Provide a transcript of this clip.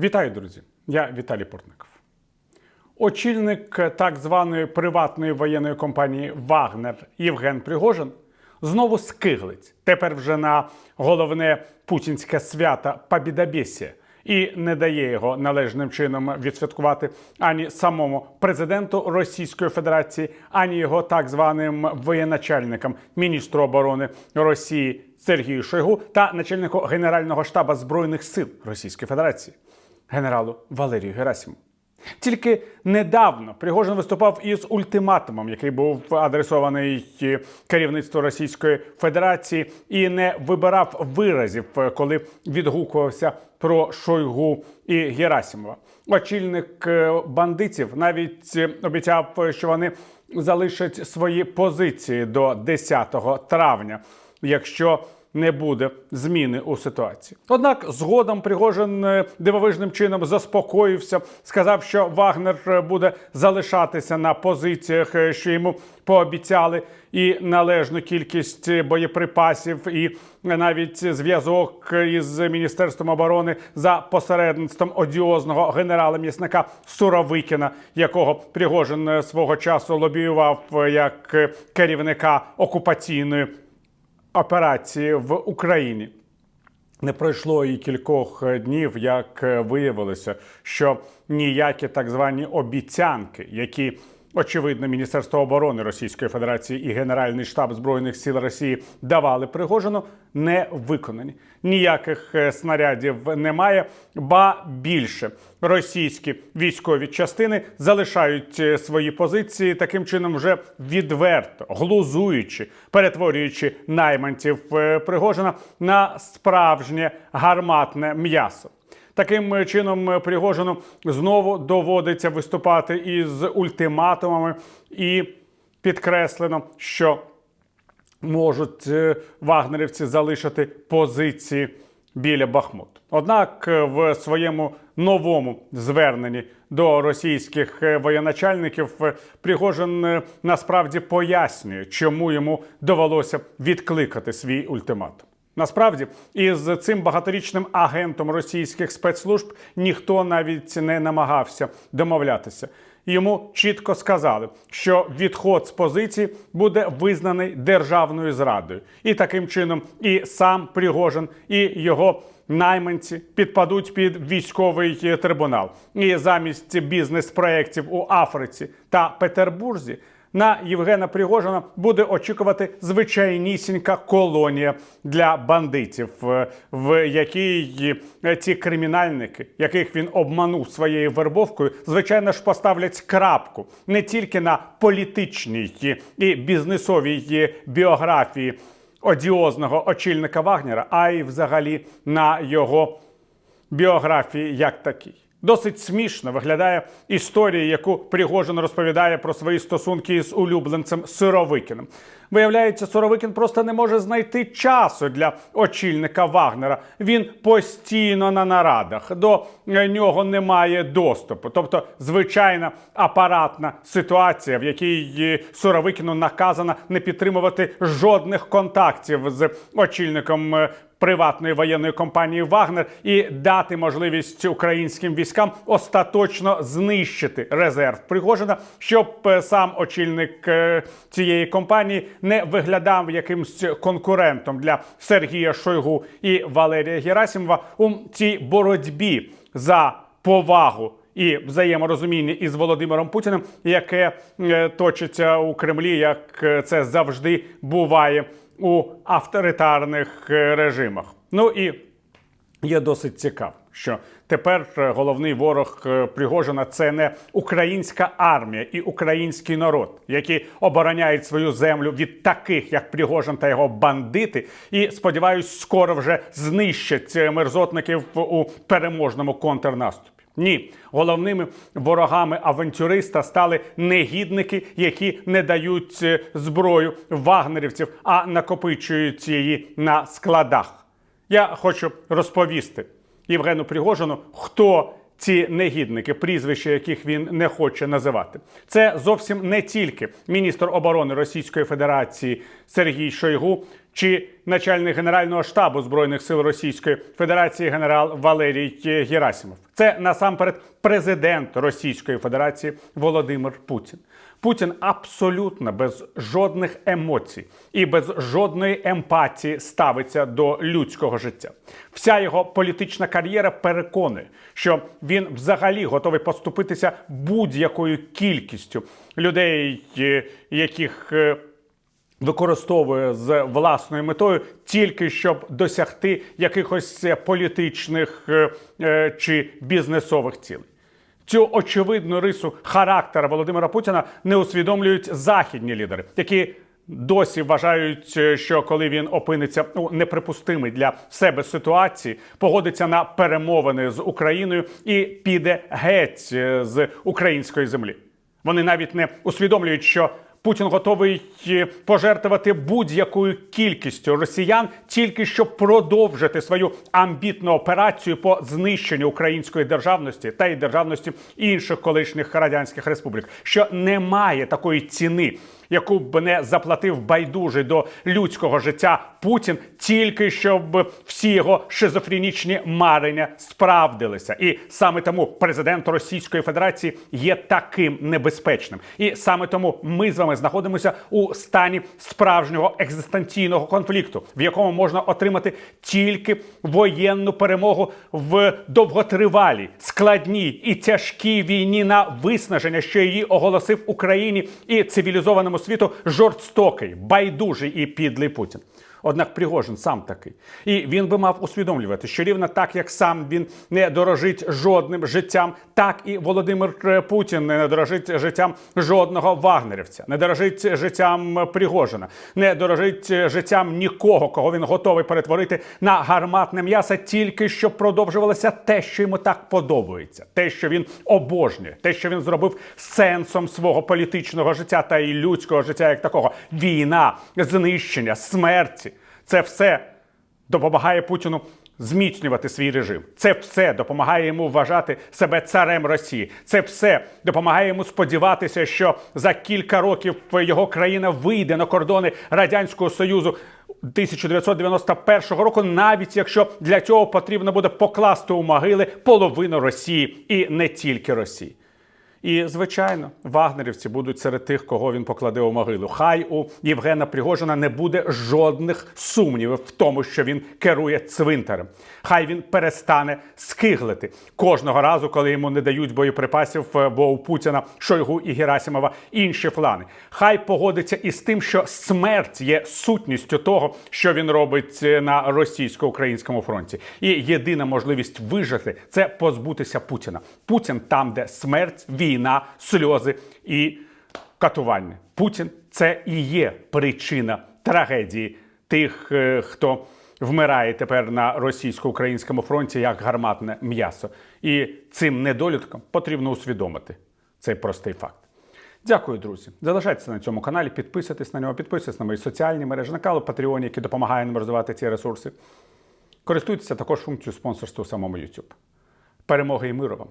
Вітаю, друзі! Я Віталій Портников. Очільник так званої приватної воєнної компанії Вагнер Євген Пригожин знову скиглить тепер вже на головне путінське свято Побідобєсія і не дає його належним чином відсвяткувати ані самому президенту Російської Федерації, ані його так званим воєначальникам міністру оборони Росії Сергію Шойгу та начальнику Генерального штабу збройних сил Російської Федерації генералу Валерію Герасиму. Тільки недавно Пригожин виступав із ультиматумом, який був адресований керівництву Російської Федерації, і не вибирав виразів, коли відгукувався про Шойгу і Герасимова. Очільник е, бандитів навіть е, обіцяв, що вони залишать свої позиції до 10 травня, якщо не буде зміни у ситуації. Однак згодом Пригожин е, дивовижним чином заспокоївся, сказав, що Вагнер е, буде залишатися на позиціях, е, що йому пообіцяли, і належну кількість боєприпасів, і навіть зв'язок із міністерством оборони за посередництвом одіозного генерала м'ясника Суровикіна, якого Пригожин свого часу лобіював як керівника окупаційної операції в Україні. Не пройшло і кількох е, днів, як е, виявилося, що ніякі так звані обіцянки, які очевидно Міністерство оборони Російської Федерації і Генеральний штаб збройних сил Росії давали Пригожину, не виконані. Ніяких е, снарядів немає, ба більше російські військові частини залишають е, свої позиції таким чином, вже відверто глузуючи, перетворюючи найманців е, Пригожина на справжнє гарматне м'ясо. Таким чином Пригожину знову доводиться виступати із ультиматумами, і підкреслено, що можуть е, вагнерівці залишити позиції біля Бахмут. Однак е, в своєму новому зверненні до російських е, воєначальників е, Пригожин е, насправді пояснює, чому йому довелося відкликати свій ультиматум. Насправді, із цим багаторічним агентом російських спецслужб ніхто навіть не намагався домовлятися. Йому чітко сказали, що відход з позиції буде визнаний державною зрадою, і таким чином і сам Пригожин, і його найманці підпадуть під військовий трибунал. І замість бізнес-проєктів у Африці та Петербурзі на Євгена Пригожина буде очікувати звичайнісінька колонія для бандитів, е, в якій е, ці кримінальники, яких він обманув своєю вербовкою, звичайно ж поставлять крапку не тільки на політичній і бізнесовій біографії одіозного очільника Вагнера, а й взагалі на його біографії як такій. Досить смішно виглядає історія, яку Пригожин розповідає про свої стосунки з улюбленцем Сировикіним. Виявляється, Суровикін просто не може знайти часу для очільника Вагнера. Він постійно на нарадах. До нього немає доступу. Тобто, звичайна апаратна ситуація, в якій е, Суровикіну наказано не підтримувати жодних контактів з очільником. е, Приватної воєнної компанії Вагнер і дати можливість українським військам остаточно знищити резерв Пригожина, щоб е, сам очільник е, цієї компанії не виглядав якимсь конкурентом для Сергія Шойгу і Валерія Герасимова у цій боротьбі за повагу. І взаєморозуміння із Володимиром Путіним, яке е, точиться у Кремлі, як е, це завжди буває у авторитарних е, режимах. Ну і є досить цікаво, що тепер е, головний ворог е, Пригожина це не українська армія і український народ, які обороняють свою землю від таких, як Пригожин та його бандити, і сподіваюсь, скоро вже знищать е, мерзотників у переможному контрнаступі. Ні, головними ворогами авантюриста стали негідники, які не дають зброю вагнерівців, а накопичують її на складах. Я хочу розповісти Євгену Пригожину, хто ці негідники, прізвища яких він не хоче називати. Це зовсім не тільки міністр оборони Російської Федерації Сергій Шойгу чи начальник Генерального штабу Збройних сил Російської Федерації генерал Валерій Герасимов. Це насамперед президент Російської Федерації Володимир Путін. Путін абсолютно без жодних емоцій і без жодної емпатії ставиться до людського життя. Вся його політична кар'єра переконує, що він взагалі готовий поступитися будь-якою кількістю людей, е, яких е, використовує з власною метою тільки щоб досягти якихось е, політичних чи бізнесових цілей. Цю очевидну рису характера Володимира Путіна не усвідомлюють західні лідери, які досі вважають, е, що коли він опиниться у неприпустимій для себе ситуації, погодиться на перемовини з Україною і піде геть е, з української землі. Вони навіть не усвідомлюють, що Путін готовий е, пожертвувати будь-якою кількістю росіян тільки щоб продовжити свою амбітну операцію по знищенню української державності та й державності інших колишніх радянських республік, що немає такої ціни, яку б не заплатив байдужий до людського життя Путін, тільки щоб всі його шизофренічні марення справдилися. І саме тому президент Російської Федерації є таким небезпечним. І саме тому ми з вами знаходимося у стані справжнього екзистенційного конфлікту, в якому можна отримати тільки воєнну перемогу в довготривалій, складній і тяжкій війні на виснаження, що її оголосив Україні і цивілізованому світу жорстокий, байдужий і підлий Путін. Однак Пригожин сам такий, і він би мав усвідомлювати, що рівно так, як сам він не дорожить жодним життям, так і Володимир е, Путін не дорожить життям жодного вагнерівця, не дорожить життям Пригожина, не дорожить життям нікого, кого він готовий перетворити на гарматне м'ясо, тільки щоб продовжувалося те, що йому так подобається, те, що він обожнює, те, що він зробив сенсом свого політичного життя та і людського життя, як такого. Війна, знищення, смерті. Це все допомагає Путіну зміцнювати свій режим. Це все допомагає йому вважати себе царем Росії. Це все допомагає йому сподіватися, що за кілька років його країна вийде на кордони Радянського Союзу. 1991 року, навіть якщо для цього потрібно буде покласти у могили половину Росії і не тільки Росії. І звичайно, вагнерівці будуть серед тих, кого він покладе у могилу. Хай у Євгена Пригожина не буде жодних сумнівів в тому, що він керує цвинтарем. Хай він перестане скиглити кожного разу, коли йому не дають боєприпасів, е, бо у Путіна, Шойгу і Герасимова інші плани. Хай погодиться із тим, що смерть є сутністю того, що він робить е, на російсько-українському фронті. І єдина можливість вижити це позбутися Путіна. Путін там, де смерть, війна, сльози і катування. Путін це і є причина трагедії тих, е, хто вмирає тепер на російсько-українському фронті як гарматне м'ясо. І цим недоліткам потрібно усвідомити цей простий факт. Дякую, друзі. Залишайтеся на цьому каналі, підписуйтесь на нього, підписуйтесь на мої соціальні мережі, на канал Patreon, який допомагає нам розвивати ці ресурси. Користуйтеся також функцією спонсорства у самому YouTube. Перемоги і миру вам!